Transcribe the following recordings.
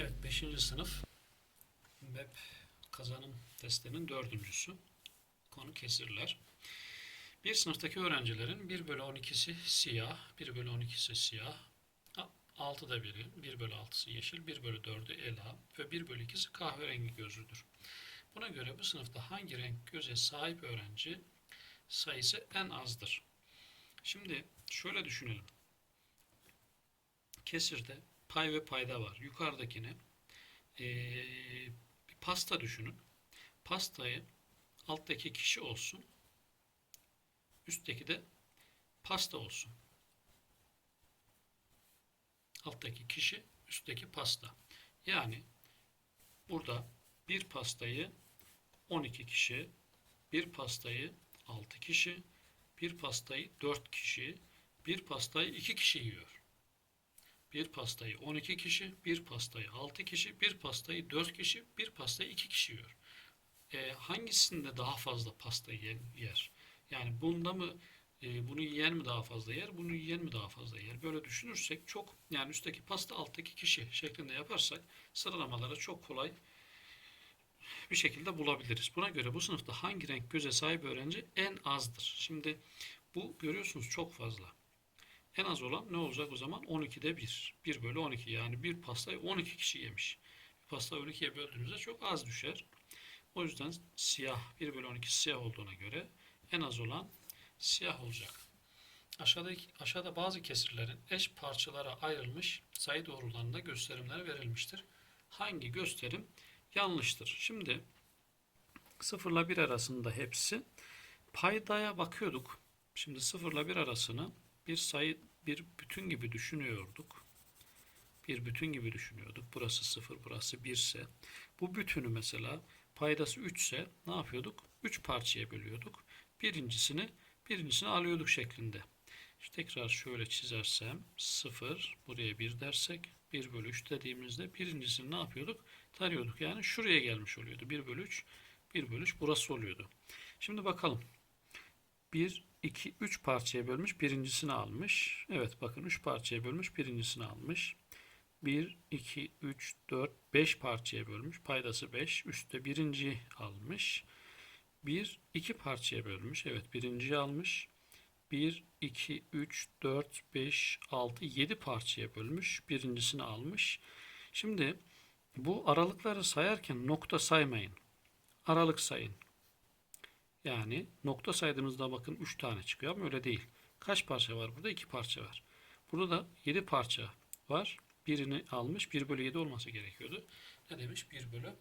Evet 5. sınıf web kazanım testinin dördüncüsü. Konu kesirler. Bir sınıftaki öğrencilerin 1 bölü 12'si siyah, 1 bölü 12'si siyah, 6'da biri, 1 bölü 6'sı yeşil, 1 bölü 4'ü ela ve 1 bölü 2'si kahverengi gözlüdür. Buna göre bu sınıfta hangi renk göze sahip öğrenci sayısı en azdır? Şimdi şöyle düşünelim. Kesirde pay ve payda var. Yukarıdakini eee, bir pasta düşünün. Pastayı alttaki kişi olsun. Üstteki de pasta olsun. Alttaki kişi, üstteki pasta. Yani burada bir pastayı 12 kişi, bir pastayı 6 kişi, bir pastayı 4 kişi, bir pastayı 2 kişi yiyor. Bir pastayı 12 kişi, bir pastayı 6 kişi, bir pastayı 4 kişi, bir pastayı 2 kişi yiyor. E, hangisinde daha fazla pasta yer? Yani bunda mı e, bunu yiyen mi daha fazla yer, bunu yiyen mi daha fazla yer? Böyle düşünürsek çok yani üstteki pasta alttaki kişi şeklinde yaparsak sıralamaları çok kolay bir şekilde bulabiliriz. Buna göre bu sınıfta hangi renk göze sahip öğrenci en azdır? Şimdi bu görüyorsunuz çok fazla. En az olan ne olacak o zaman? 12'de 1. 1 bölü 12 yani bir pastayı 12 kişi yemiş. Bir pastayı 12'ye böldüğünüzde çok az düşer. O yüzden siyah 1 bölü 12 siyah olduğuna göre en az olan siyah olacak. Aşağıdaki, aşağıda bazı kesirlerin eş parçalara ayrılmış sayı doğrularında gösterimleri verilmiştir. Hangi gösterim yanlıştır? Şimdi 0 ile 1 arasında hepsi paydaya bakıyorduk. Şimdi 0 ile 1 arasını bir sayı bir bütün gibi düşünüyorduk. Bir bütün gibi düşünüyorduk. Burası 0, burası 1 ise bu bütünü mesela paydası 3 ise ne yapıyorduk? 3 parçaya bölüyorduk. Birincisini birincisini alıyorduk şeklinde. İşte tekrar şöyle çizersem 0 buraya 1 dersek 1 bölü 3 dediğimizde birincisini ne yapıyorduk? Tarıyorduk. Yani şuraya gelmiş oluyordu. 1 bölü 3 1 bölü 3 burası oluyordu. Şimdi bakalım. 1, 2, 3 parçaya bölmüş. Birincisini almış. Evet bakın 3 parçaya bölmüş. Birincisini almış. 1, 2, 3, 4, 5 parçaya bölmüş. Paydası 5. Üstte birinci almış. 1, 2 parçaya bölmüş. Evet birinciyi almış. 1, 2, 3, 4, 5, 6, 7 parçaya bölmüş. Birincisini almış. Şimdi bu aralıkları sayarken nokta saymayın. Aralık sayın. Yani nokta saydığımızda bakın 3 tane çıkıyor ama öyle değil. Kaç parça var burada? 2 parça var. Burada da 7 parça var. Birini almış. 1 bölü 7 olması gerekiyordu. Ne demiş? 1 bölü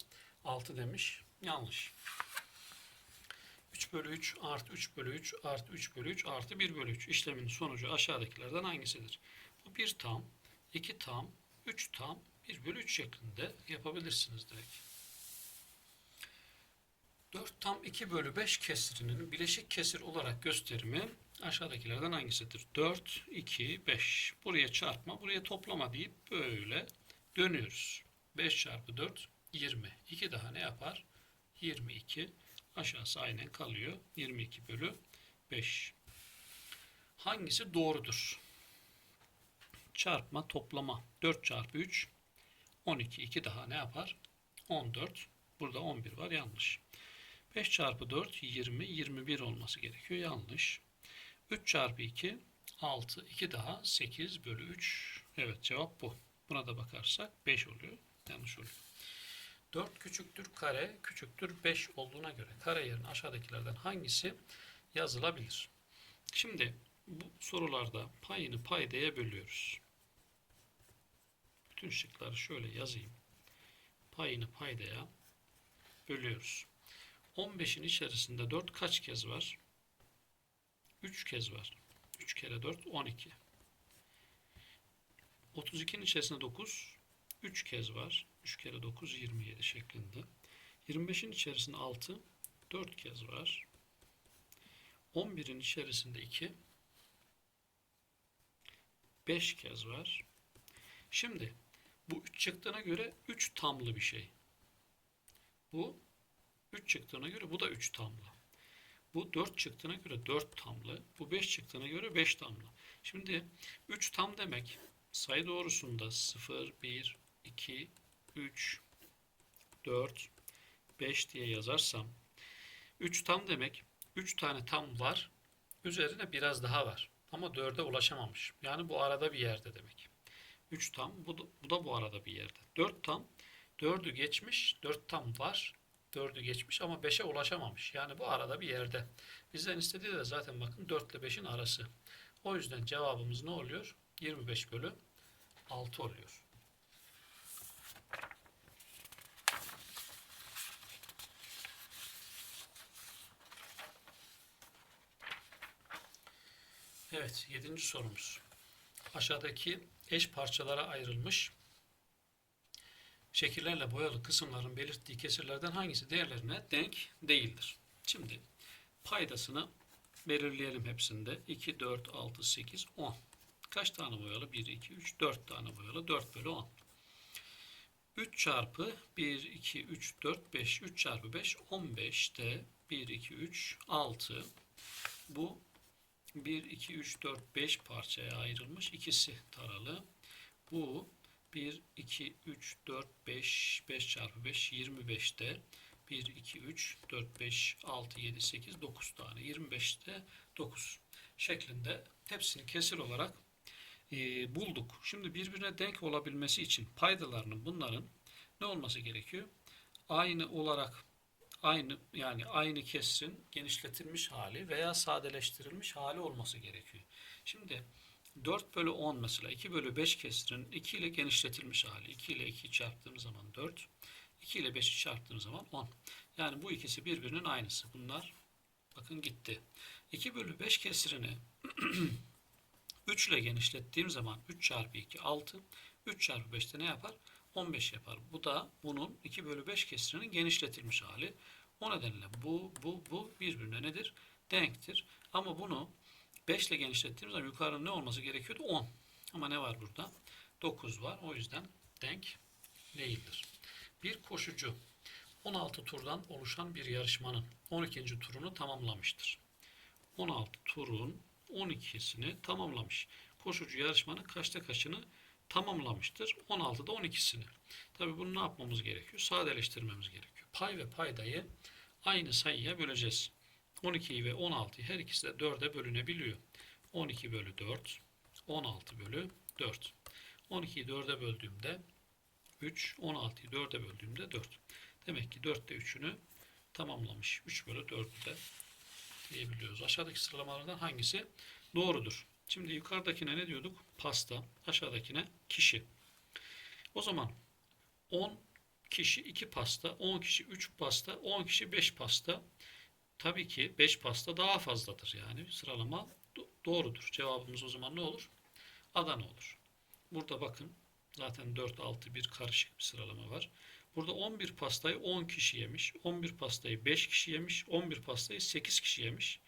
6 demiş. Yanlış. 3 bölü 3 artı 3 bölü 3 artı 3 bölü 3 artı 1 bölü 3 işlemin sonucu aşağıdakilerden hangisidir? Bu 1 tam, 2 tam, 3 tam, 1 bölü 3 şeklinde yapabilirsiniz direkt. 4 tam 2 bölü 5 kesirinin bileşik kesir olarak gösterimi aşağıdakilerden hangisidir? 4, 2, 5. Buraya çarpma, buraya toplama deyip böyle dönüyoruz. 5 çarpı 4, 20. 2 daha ne yapar? 22. Aşağısı aynen kalıyor. 22 bölü 5. Hangisi doğrudur? Çarpma, toplama. 4 çarpı 3, 12. 2 daha ne yapar? 14. Burada 11 var. Yanlış. 5 çarpı 4 20 21 olması gerekiyor. Yanlış. 3 çarpı 2 6 2 daha 8 bölü 3. Evet cevap bu. Buna da bakarsak 5 oluyor. Yanlış oluyor. 4 küçüktür kare küçüktür 5 olduğuna göre kare yerine aşağıdakilerden hangisi yazılabilir? Şimdi bu sorularda payını paydaya bölüyoruz. Bütün şıkları şöyle yazayım. Payını paydaya bölüyoruz. 15'in içerisinde 4 kaç kez var? 3 kez var. 3 kere 4 12. 32'nin içerisinde 9 3 kez var. 3 kere 9 27 şeklinde. 25'in içerisinde 6 4 kez var. 11'in içerisinde 2 5 kez var. Şimdi bu 3 çıktığına göre 3 tamlı bir şey. Bu 3 çıktığına göre bu da 3 tamlı. Bu 4 çıktığına göre 4 tamlı. Bu 5 çıktığına göre 5 tamlı. Şimdi 3 tam demek sayı doğrusunda 0, 1, 2, 3, 4, 5 diye yazarsam 3 tam demek 3 tane tam var. Üzerine biraz daha var. Ama 4'e ulaşamamış. Yani bu arada bir yerde demek. 3 tam bu da, bu da bu arada bir yerde. 4 tam 4'ü geçmiş. 4 tam var. 4'ü geçmiş ama 5'e ulaşamamış. Yani bu arada bir yerde. Bizden istediği de zaten bakın 4 ile 5'in arası. O yüzden cevabımız ne oluyor? 25 bölü 6 oluyor. Evet, yedinci sorumuz. Aşağıdaki eş parçalara ayrılmış şekillerle boyalı kısımların belirttiği kesirlerden hangisi değerlerine denk değildir? Şimdi paydasını belirleyelim hepsinde. 2, 4, 6, 8, 10. Kaç tane boyalı? 1, 2, 3, 4 tane boyalı. 4 bölü 10. 3 çarpı 1, 2, 3, 4, 5. 3 çarpı 5, 15'te 1, 2, 3, 6. Bu 1, 2, 3, 4, 5 parçaya ayrılmış. İkisi taralı. Bu 1, 2, 3, 4, 5, 5 çarpı 5, 25'te 1, 2, 3, 4, 5, 6, 7, 8, 9 tane. 25'te 9 şeklinde hepsini kesir olarak e, bulduk. Şimdi birbirine denk olabilmesi için paydalarının bunların ne olması gerekiyor? Aynı olarak aynı yani aynı kesrin genişletilmiş hali veya sadeleştirilmiş hali olması gerekiyor. Şimdi 4 bölü 10 mesela 2 bölü 5 kesrin 2 ile genişletilmiş hali. 2 ile 2'yi çarptığımız zaman 4. 2 ile 5'i çarptığımız zaman 10. Yani bu ikisi birbirinin aynısı. Bunlar bakın gitti. 2 bölü 5 kesirini 3 ile genişlettiğim zaman 3 çarpı 2 6. 3 çarpı 5'te ne yapar? 15 yapar. Bu da bunun 2 bölü 5 kesirinin genişletilmiş hali. O nedenle bu, bu, bu birbirine nedir? Denktir. Ama bunu 5 ile genişlettiğimiz zaman yukarının ne olması gerekiyordu? 10. Ama ne var burada? 9 var. O yüzden denk değildir. Bir koşucu 16 turdan oluşan bir yarışmanın 12. turunu tamamlamıştır. 16 turun 12'sini tamamlamış. Koşucu yarışmanın kaçta kaçını tamamlamıştır? 16'da 12'sini. Tabi bunu ne yapmamız gerekiyor? Sadeleştirmemiz gerekiyor. Pay ve paydayı aynı sayıya böleceğiz. 12'yi ve 16'yı her ikisi de 4'e bölünebiliyor. 12 bölü 4, 16 bölü 4. 12'yi 4'e böldüğümde 3, 16'yı 4'e böldüğümde 4. Demek ki 4'te 3'ünü tamamlamış. 3 bölü 4'ü de diyebiliyoruz. Aşağıdaki sıralamalardan hangisi doğrudur? Şimdi yukarıdakine ne diyorduk? Pasta. Aşağıdakine kişi. O zaman 10 kişi 2 pasta, 10 kişi 3 pasta, 10 kişi 5 pasta. Tabii ki 5 pasta daha fazladır. Yani sıralama doğrudur. Cevabımız o zaman ne olur? Adana olur. Burada bakın zaten 4, 6, 1 karışık bir sıralama var. Burada 11 pastayı 10 kişi yemiş. 11 pastayı 5 kişi yemiş. 11 pastayı 8 kişi yemiş.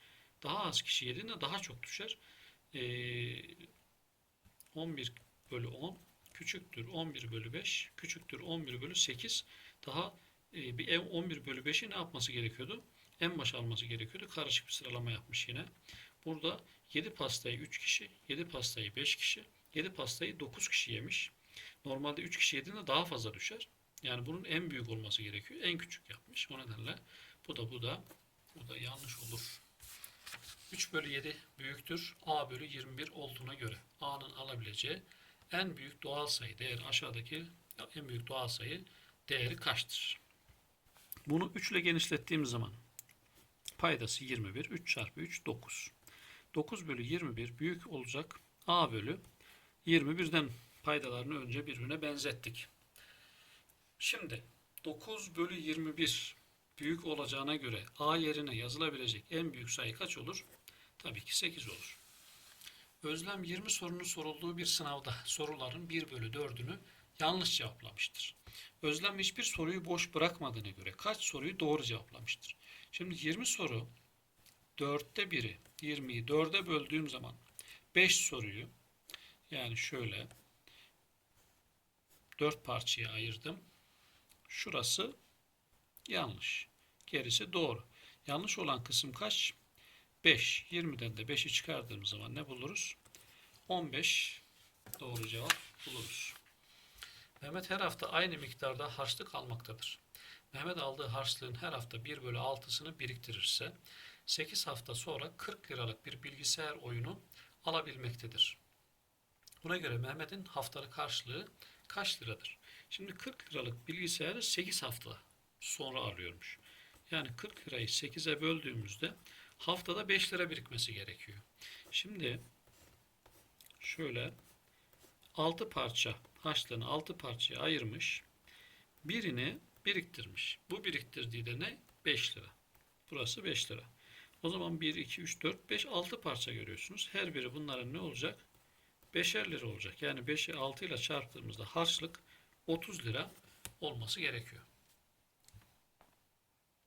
Daha az kişi yediğinde daha çok düşer. Ee, 11 bölü 10 küçüktür 11 bölü 5 küçüktür 11 bölü 8 daha e, bir 11 bölü 5'i ne yapması gerekiyordu? En başa alması gerekiyordu. Karışık bir sıralama yapmış yine. Burada 7 pastayı 3 kişi, 7 pastayı 5 kişi, 7 pastayı 9 kişi yemiş. Normalde 3 kişi yediğinde daha fazla düşer. Yani bunun en büyük olması gerekiyor. En küçük yapmış. O nedenle bu da bu da bu da yanlış olur. 3 bölü 7 büyüktür. A bölü 21 olduğuna göre A'nın alabileceği en büyük doğal sayı değeri aşağıdaki en büyük doğal sayı değeri kaçtır? Bunu 3 ile genişlettiğimiz zaman paydası 21. 3 çarpı 3 9. 9 bölü 21 büyük olacak. A bölü 21'den paydalarını önce birbirine benzettik. Şimdi 9 bölü 21 büyük olacağına göre A yerine yazılabilecek en büyük sayı kaç olur? Tabii ki 8 olur. Özlem 20 sorunun sorulduğu bir sınavda soruların 1 bölü 4'ünü yanlış cevaplamıştır. Özlem hiçbir soruyu boş bırakmadığına göre kaç soruyu doğru cevaplamıştır? Şimdi 20 soru 4'te 1'i 20'yi 4'e böldüğüm zaman 5 soruyu yani şöyle 4 parçaya ayırdım. Şurası yanlış. Gerisi doğru. Yanlış olan kısım kaç? 5. 20'den de 5'i çıkardığımız zaman ne buluruz? 15 doğru cevap buluruz. Mehmet her hafta aynı miktarda harçlık almaktadır. Mehmet aldığı harçlığın her hafta 1 bölü 6'sını biriktirirse 8 hafta sonra 40 liralık bir bilgisayar oyunu alabilmektedir. Buna göre Mehmet'in haftalık harçlığı kaç liradır? Şimdi 40 liralık bilgisayarı 8 hafta sonra alıyormuş. Yani 40 lirayı 8'e böldüğümüzde haftada 5 lira birikmesi gerekiyor. Şimdi şöyle 6 parça harçlığını 6 parçaya ayırmış. Birini biriktirmiş. Bu biriktirdiği de ne? 5 lira. Burası 5 lira. O zaman 1, 2, 3, 4, 5, 6 parça görüyorsunuz. Her biri bunların ne olacak? 5'er lira olacak. Yani 5'i 6 ile çarptığımızda harçlık 30 lira olması gerekiyor.